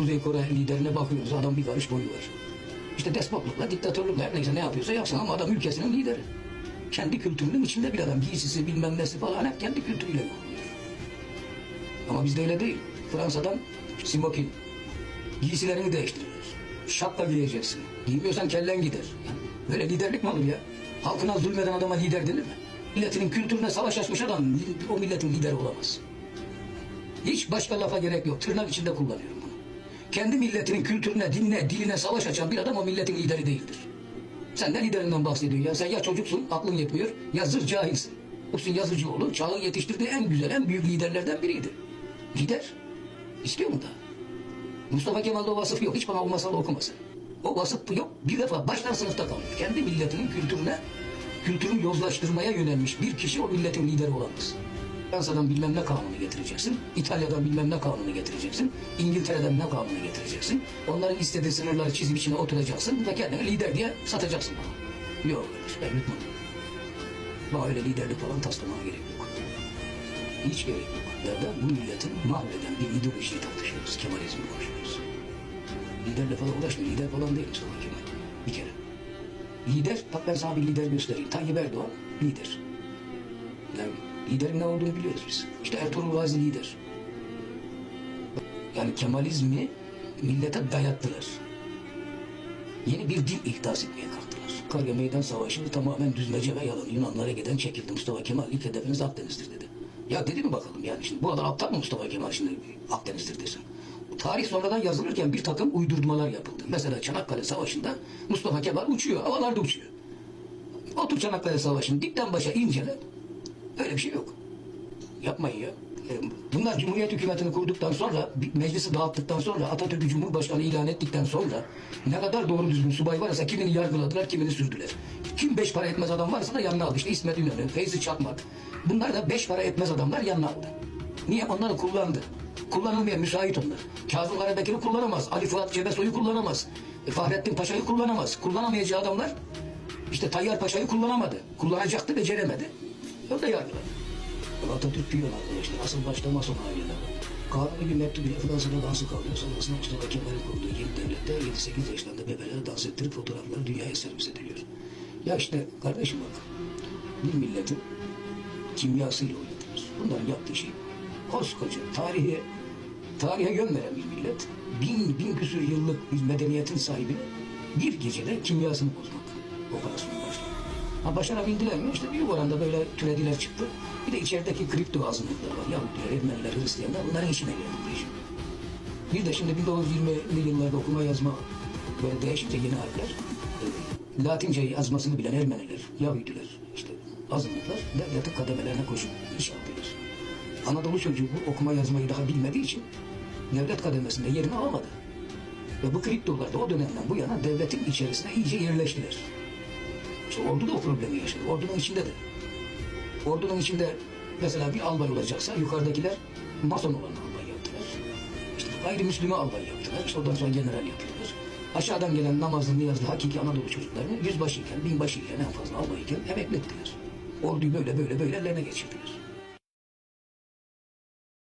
Kuzey Kore liderine bakıyoruz. Adam bir karış boyu var. İşte despotlukla, diktatörlükle her neyse ne yapıyorsa yapsın ama adam ülkesinin lideri. Kendi kültürünün içinde bir adam. Giysisi bilmem nesi falan hep kendi kültürüyle kullanıyor. Ama bizde öyle değil. Fransa'dan smokin. Giysilerini değiştiriyoruz. Şapka giyeceksin. Giymiyorsan kellen gider. Yani böyle liderlik mi olur ya? Halkına zulmeden adama lider denir mi? Milletinin kültürüne savaş açmış adam o milletin lideri olamaz. Hiç başka lafa gerek yok. Tırnak içinde kullanıyorum bunu. Kendi milletinin kültürüne, dinine, diline savaş açan bir adam o milletin lideri değildir. Sen de liderinden bahsediyorsun ya. Sen ya çocuksun, aklın yetmiyor, ya zır cahilsin. Hüsnü Yazıcıoğlu çağın yetiştirdiği en güzel, en büyük liderlerden biriydi. Lider. İstiyor mu da? Mustafa Kemal'de o vasıf yok. Hiç bana o masalı okumasın. O vasıf yok. Bir defa baştan sınıfta kalıyor. Kendi milletinin kültürüne, kültürünü yozlaştırmaya yönelmiş bir kişi o milletin lideri olamaz. Fransa'dan bilmem ne kanunu getireceksin. İtalya'dan bilmem ne kanunu getireceksin. İngiltere'den ne kanunu getireceksin. Onların istediği sınırları çizip içine oturacaksın ve kendini lider diye satacaksın bana. Yok kardeş ben yutmam. Bana öyle liderlik falan taslamaya gerek yok. Hiç gerek yok. Da bu milletin mahveden bir ideolojiyi tartışıyoruz. Kemalizmi konuşuyoruz. Liderle falan uğraşmıyor. Lider falan değil Mustafa Kemal. Bir kere. Lider, bak ben sana bir lider göstereyim. Tayyip Erdoğan lider. Yani liderin ne olduğunu biliyoruz biz. İşte Ertuğrul Gazi lider. Yani Kemalizmi millete dayattılar. Yeni bir dil ihdas etmeye kalktılar. Karya Meydan Savaşı tamamen düzmece ve yalan. Yunanlara giden çekildi. Mustafa Kemal ilk hedefiniz Akdeniz'dir dedi. Ya dedi mi bakalım yani şimdi bu kadar aptal mı Mustafa Kemal şimdi Akdeniz'dir desin. Tarih sonradan yazılırken bir takım uydurmalar yapıldı. Mesela Çanakkale Savaşı'nda Mustafa Kemal uçuyor, havalarda uçuyor. Otur Çanakkale Savaşı'nı dipten başa incele. Öyle bir şey yok. Yapmayın ya. E, Bunlar Cumhuriyet hükümetini kurduktan sonra, meclisi dağıttıktan sonra, Atatürk'ü Cumhurbaşkanı ilan ettikten sonra ne kadar doğru düzgün subay varsa kimini yargıladılar, kimini sürdüler. Kim beş para etmez adam varsa da yanına aldı. İşte İsmet İnönü, Feyzi Çakmak. Bunlar da beş para etmez adamlar yanına aldı. Niye? Onları kullandı. Kullanılmaya müsait onlar. Kazım Karabekir'i kullanamaz. Ali Fuat Cebesoy'u kullanamaz. E, Fahrettin Paşa'yı kullanamaz. Kullanamayacağı adamlar işte Tayyar Paşa'yı kullanamadı. Kullanacaktı, beceremedi. O da yargıladı. Atatürk diyor arkadaşlar. Asıl başta mason aileler. Kanuni bir mektup ile Fransa'da dansı kalıyor. Sonrasında Mustafa Kemal'in kurduğu yeni devlette 7-8 yaşlarında bebeleri dans ettirip fotoğrafları dünyaya servis ediliyor. Ya işte kardeşim bak. Bir milletin kimyasıyla oynatılır. Bunların yaptığı şey koskoca tarihe tarihe yön veren bir millet bin, bin küsur yıllık bir medeniyetin sahibini bir gecede kimyasını bozmak operasyonu başladı. Ha başarabildiler mi? İşte büyük oranda böyle türediler çıktı. Bir de içerideki kripto azınlıklar var. Yahudiler, Ermeniler, Hristiyanlar bunların işine geldi bu iş. Bir de şimdi 1920'li yıllarda okuma yazma böyle değişince yeni harfler e, Latince yazmasını bilen Ermeniler, Yahudiler, işte azınlıklar devletin kademelerine koşup iş aldılar. Anadolu çocuğu bu okuma yazmayı daha bilmediği için devlet kademesinde yerini alamadı. Ve bu kriptolar da o dönemden bu yana devletin içerisine iyice yerleştiler. İşte ordu da o problemi yaşadı. Ordunun içinde de. Ordunun içinde mesela bir albay olacaksa yukarıdakiler mason olan albay yaptılar. İşte gayrimüslimi albay yaptılar. İşte ondan sonra general yapıyorlar. Aşağıdan gelen namazlı, niyazlı, hakiki Anadolu çocuklarını yüzbaşıyken, binbaşıyken, en fazla albayken emekli ettiler. Orduyu böyle böyle böyle ellerine geçirdiler.